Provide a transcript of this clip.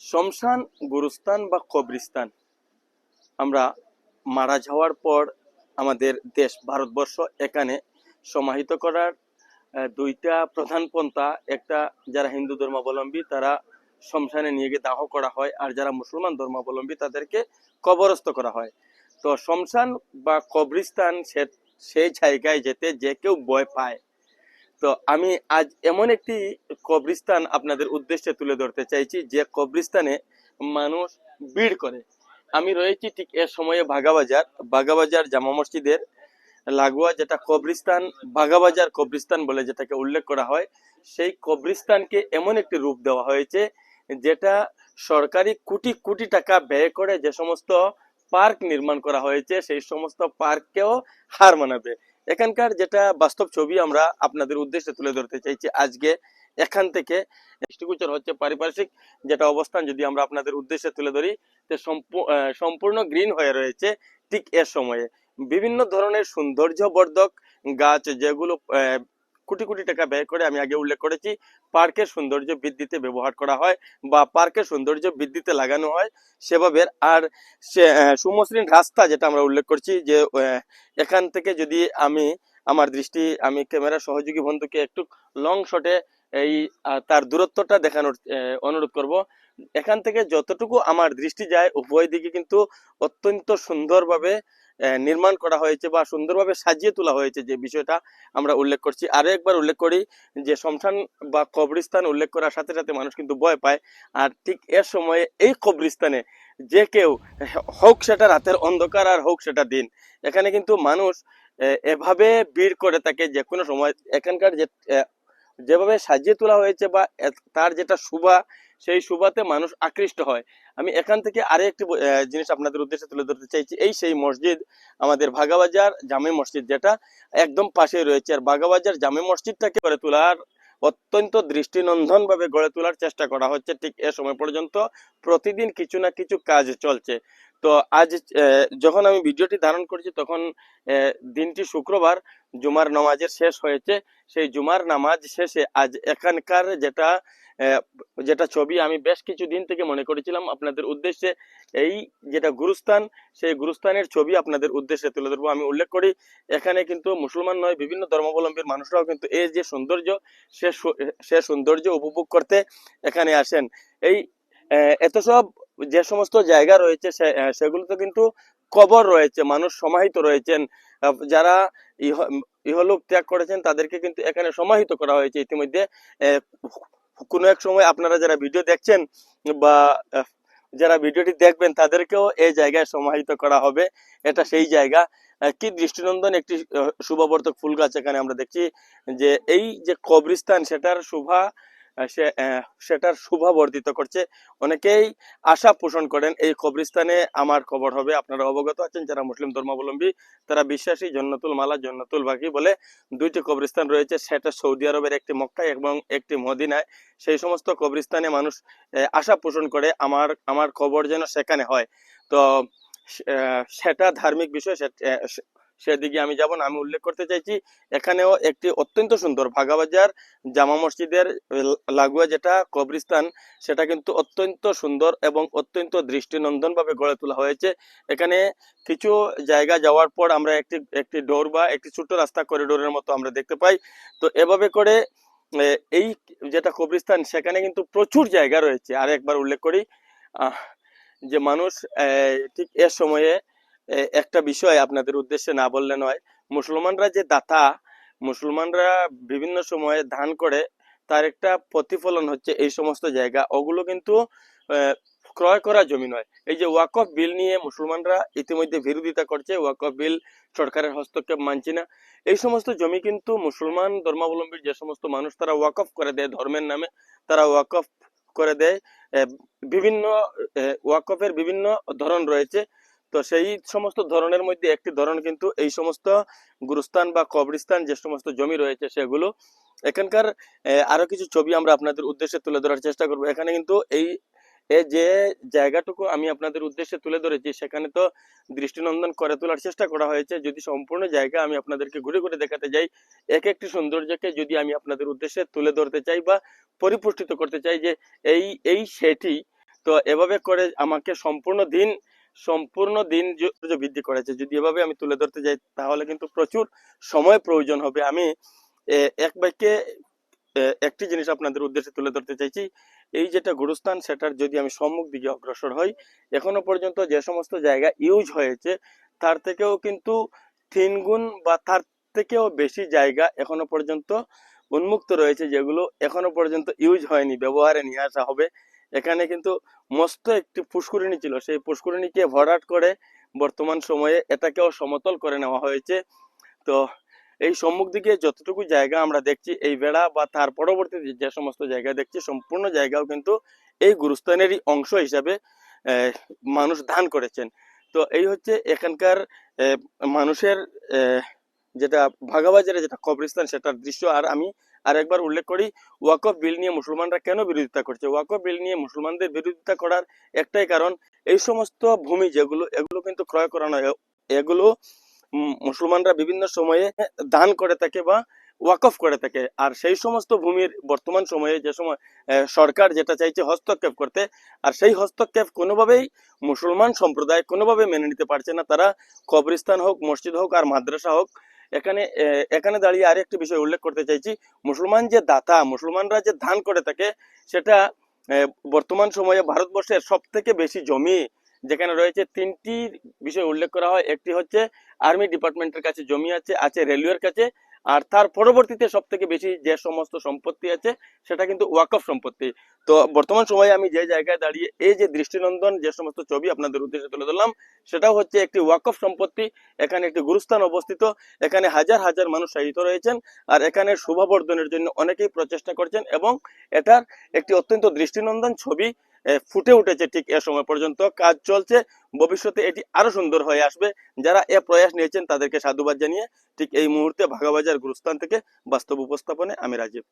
শ্মশান, গুরুস্থান বা কবরিস্তান আমরা মারা যাওয়ার পর আমাদের দেশ ভারতবর্ষ এখানে সমাহিত করার দুইটা প্রধান পন্থা। একটা যারা হিন্দু ধর্মাবলম্বী, তারা শ্মশানে নিয়ে গিয়ে দাহ করা হয়। আর যারা মুসলমান ধর্মাবলম্বী, তাদেরকে কবরস্থ করা হয়। তো শ্মশান বা কবরিস্তান সে- সেই জায়গায় যেতে যে কেউ ভয় পায়। তো আমি আজ এমন একটি কবরিস্তান আপনাদের উদ্দেশ্যে তুলে ধরতে চাইছি, যে কবরিস্তানে মানুষ ভিড় করে। আমি রয়েছি ঠিক এ সময়ে বাগাবাজার বাগাবাজার জামা মসজিদের লাগোয়া, যেটা কবরিস্তান বাগাবাজার কবরিস্তান বলে যেটাকে উল্লেখ করা হয়। সেই কবরিস্তানকে এমন একটি রূপ দেওয়া হয়েছে, যেটা সরকারি কোটি কোটি টাকা ব্যয় করে যে সমস্ত পার্ক নির্মাণ করা হয়েছে, সেই সমস্ত পার্ককেও হার মানাবে। এখানকার যেটা বাস্তব ছবি আমরা আপনাদের উদ্দেশ্যে তুলে ধরতে চাইছি, আজকে এখান থেকে দৃষ্টিগোচর হচ্ছে পারিপার্শ্বিক যেটা অবস্থান যদি আমরা আপনাদের উদ্দেশ্যে তুলে ধরি সম্পূ- সম্পূর্ণ গ্রিন হয়ে রয়েছে ঠিক এ সময়ে। বিভিন্ন ধরনের সৌন্দর্যবর্ধক গাছ যেগুলো কোটি কোটি টাকা ব্যয় করে আমি আগে উল্লেখ করেছি, পার্কের সৌন্দর্য বৃদ্ধিতে ব্যবহার করা হয় বা পার্কের সৌন্দর্য বৃদ্ধিতে লাগানো হয় সেভাবে। আর সুমসৃণ রাস্তা যেটা আমরা উল্লেখ করছি যে এখান থেকে যদি আমি, আমার দৃষ্টি, আমি ক্যামেরা সহযোগী বন্ধুকে একটু লং শটে এই তার দূরত্বটা দেখানোর অনুরোধ করব। এখান থেকে যতটুকু আমার দৃষ্টি যায়, উভয় দিকে কিন্তু অত্যন্ত সুন্দরভাবে নির্মাণ করা হয়েছে বা সুন্দরভাবে সাজিয়ে তোলা হয়েছে যে বিষয়টা আমরা উল্লেখ করছি। আরও একবার উল্লেখ করি যে শ্মশান বা কবরস্থান উল্লেখ করার সাথে সাথে মানুষ কিন্তু ভয় পায়। আর ঠিক এর সময়ে এই কবরস্থানে যে কেউ হোক সেটা রাতের অন্ধকার আর হোক সেটা দিন। এখানে কিন্তু মানুষ এভাবে ভিড় করে থাকে যে কোনো সময়। এখানকার যে যেভাবে সাজিয়ে তোলা হয়েছে বা তার যেটা শুভা সেই শুভাতে মানুষ আকৃষ্ট হয়। আমি এখান থেকে আরও একটি জিনিস আপনাদের উদ্দেশ্যে তুলে ধরতে চাইছি। এই সেই মসজিদ আমাদের ভাগাবাজার জামে মসজিদ, যেটা একদম পাশে রয়েছে। আর বাগাবাজার জামে মসজিদটাকে গড়ে তোলার অত্যন্ত দৃষ্টিনন্দন ভাবে গড়ে তোলার চেষ্টা করা হচ্ছে ঠিক এ সময় পর্যন্ত। প্রতিদিন কিছু না কিছু কাজ চলছে। তো আজ যখন আমি ভিডিওটি ধারণ করছি, তখন দিনটি শুক্রবার। জুমার নামাজের শেষ হয়েছে, সেই জুমার নামাজ শেষে আজ এখানকার যেটা যেটা ছবি আমি বেশ কিছু দিন থেকে মনে করেছিলাম আপনাদের উদ্দেশ্যে, এই যেটা গুরুস্থান, সেই গুরুস্থানের ছবি আপনাদের উদ্দেশ্যে তুলে ধরবো। আমি উল্লেখ করি, এখানে কিন্তু মুসলমান নয়, বিভিন্ন ধর্মাবলম্বীর মানুষরাও কিন্তু এই যে সৌন্দর্য, সে সে সৌন্দর্য উপভোগ করতে এখানে আসেন। এই এত সব যে সমস্ত জায়গা রয়েছে সেগুলোতে কিন্তু কবর রয়েছে, মানুষ সমাহিত রয়েছেন। যারা ইহলোক ত্যাগ করেছেন, তাদেরকে কিন্তু এখানে সমাহিত করা হয়েছে ইতিমধ্যে। কোনো এক সময় আপনারা যারা ভিডিও দেখছেন বা যারা ভিডিওটি দেখবেন, তাদেরকেও এই জায়গায় সমাহিত করা হবে। এটা সেই জায়গা। কি দৃষ্টিনন্দন, একটি শুভবর্ধক ফুল গাছ এখানে আমরা দেখছি যে, এই যে কবরিস্তান সেটার শোভা সে সেটার শোভা বর্ধিত করছে। অনেকেই আশা পোষণ করেন এই কবরস্থানে আমার কবর হবে। আপনারা অবগত আছেন যারা মুসলিম ধর্মাবলম্বী, তারা বিশ্বাসী জন্নতুল মালা, জন্নতুল বাকি বলে দুইটি কবরস্থান রয়েছে। সেটা সৌদি আরবের একটি মক্কা এবং একটি মদিনায়। সেই সমস্ত কবরস্থানে মানুষ আশা পোষণ করে আমার আমার কবর যেন সেখানে হয়। তো সেটা ধার্মিক বিষয় সেদিকে আমি যাব না। আমি উল্লেখ করতে চাইছি, এখানেও একটি অত্যন্ত সুন্দর ভাগাবাজার জামা মসজিদের লাগোয়া যেটা কবরস্থান, সেটা কিন্তু অত্যন্ত সুন্দর এবং অত্যন্ত দৃষ্টিনন্দন ভাবে গড়ে তোলা হয়েছে। এখানে কিছু জায়গা যাওয়ার পর আমরা একটি একটি ডোর বা একটি ছোট্ট রাস্তা করিডোরের মতো আমরা দেখতে পাই। তো এভাবে করে এই যেটা কবরস্থান, সেখানে কিন্তু প্রচুর জায়গা রয়েছে। আর একবার উল্লেখ করি যে মানুষ ঠিক এ সময়ে একটা বিষয় আপনাদের উদ্দেশ্যে না বললে নয়। মুসলমানরা যে দাতা, মুসলমানরা বিভিন্ন সময়ে ধান করে, তার একটা প্রতিফলন হচ্ছে এই সমস্ত জায়গা। ওগুলো কিন্তু ক্রয় করা জমি নয়। এই যে ওয়াকফ বিল নিয়ে মুসলমানরা ইতিমধ্যে বিরোধিতা করছে, ওয়াকফ বিল সরকারের হস্তক্ষেপ মানছে না। এই সমস্ত জমি কিন্তু মুসলমান ধর্মাবলম্বীর যে সমস্ত মানুষ, তারা ওয়াকফ করে দেয় ধর্মের নামে। তারা ওয়াকফ করে দেয় বিভিন্ন ওয়াকফের বিভিন্ন ধরন রয়েছে। তো সেই সমস্ত ধরনের মধ্যে একটি ধরন কিন্তু এই সমস্ত গুরুস্থান বা কবরস্থান যে সমস্ত জমি রয়েছে সেগুলো, এখানকার আরও কিছু ছবি আমরা আপনাদের উদ্দেশ্যে তুলে ধরার চেষ্টা করব। এখানে কিন্তু এই যে জায়গাটুকু আমি আপনাদের উদ্দেশ্যে তুলে ধরেছি, সেখানে তো দৃষ্টিনন্দন করে তোলার চেষ্টা করা হয়েছে। যদি সম্পূর্ণ জায়গা আমি আপনাদেরকে ঘুরে ঘুরে দেখাতে যাই এক একটি সৌন্দর্যকে যদি আমি আপনাদের উদ্দেশ্যে তুলে ধরতে চাই বা পরিপুষ্টিত করতে চাই যে এই এই সেটি, তো এভাবে করে আমাকে সম্পূর্ণ দিন সম্পূর্ণ দিন বৃদ্ধি করেছে। যদি এভাবে আমি তুলে ধরতে যাই, তাহলে কিন্তু প্রচুর সময় প্রয়োজন হবে। আমি এক বাক্যে একটি জিনিস আপনাদের উদ্দেশ্যে তুলে ধরতে চাইছি। এই যেটা গুরুস্থান, সেটার যদি আমি সম্মুখ দিকে অগ্রসর হই, এখনও পর্যন্ত যে সমস্ত জায়গা ইউজ হয়েছে, তার থেকেও কিন্তু তিন গুণ বা তার থেকেও বেশি জায়গা এখনও পর্যন্ত উন্মুক্ত রয়েছে, যেগুলো এখনও পর্যন্ত ইউজ হয়নি, ব্যবহারে নিয়ে আসা হবে। এখানে কিন্তু মস্ত একটি পুষ্করিণী ছিল। সেই পুষ্করিণীকে ভরাট করে বর্তমান সময়ে এটাকেও সমতল করে নেওয়া হয়েছে। তো এই সম্মুখ দিকে যতটুকু জায়গা আমরা দেখছি, এই বেড়া বা তার পরবর্তী যে সমস্ত জায়গা দেখছি, সম্পূর্ণ জায়গাও কিন্তু এই গুরুস্থানেরই অংশ হিসাবে মানুষ দান করেছেন। তো এই হচ্ছে এখানকার মানুষের যেটা ভাগাবাজারে যেটা কবরস্থান সেটার দৃশ্য। আর আমি আর একবার উল্লেখ করি, ওয়াকফ বিল নিয়ে মুসলমানরা কেন বিরোধিতা করছে? ওয়াকফ বিল নিয়ে মুসলমানদের বিরোধিতা করার একটাই কারণ, এই সমস্ত ভূমি যেগুলো, এগুলো কিন্তু ক্রয় করানো এগুলো মুসলমানরা বিভিন্ন সময়ে দান করে থাকে বা ওয়াকফ করে থাকে। আর সেই সমস্ত ভূমির বর্তমান সময়ে যে সময় সরকার যেটা চাইছে হস্তক্ষেপ করতে, আর সেই হস্তক্ষেপ কোনোভাবেই মুসলমান সম্প্রদায় কোনোভাবে মেনে নিতে পারছে না। তারা কবরিস্তান হোক, মসজিদ হোক, আর মাদ্রাসা হোক এখানে এখানে দাঁড়িয়ে আর একটি বিষয় উল্লেখ করতে চাইছি। মুসলমান যে দাতা, মুসলমানরা যে ধান করে থাকে, সেটা বর্তমান সময়ে ভারতবর্ষের সব থেকে বেশি জমি যেখানে রয়েছে, তিনটি বিষয় উল্লেখ করা হয়। একটি হচ্ছে আর্মি ডিপার্টমেন্টের কাছে জমি আছে আছে রেলওয়ের কাছে। আর তার পরবর্তীতে সব থেকে বেশি যে সমস্ত সম্পত্তি আছে, সেটা কিন্তু ওয়াকফ সম্পত্তি। তো বর্তমান সময়ে আমি যে জায়গায় দাঁড়িয়ে, এই যে দৃষ্টিনন্দন যে সমস্ত ছবি আপনাদের উদ্দেশ্যে তুলে ধরলাম সেটাও হচ্ছে একটি ওয়াকফ সম্পত্তি। এখানে একটি গুরুস্থান অবস্থিত, এখানে হাজার হাজার মানুষ শায়িত রয়েছেন, আর এখানে শোভাবর্ধনের জন্য অনেকেই প্রচেষ্টা করছেন এবং এটার একটি অত্যন্ত দৃষ্টিনন্দন ছবি। ফুটে উঠেছে ঠিক এ সময় পর্যন্ত। কাজ চলছে, ভবিষ্যতে এটি আরও সুন্দর হয়ে আসবে। যারা এ প্রয়াস নিয়েছেন তাদেরকে সাধুবাদ জানিয়ে ঠিক এই মুহূর্তে ভাগাবাজার গুরুস্থান থেকে বাস্তব উপস্থাপনে আমি রাজীব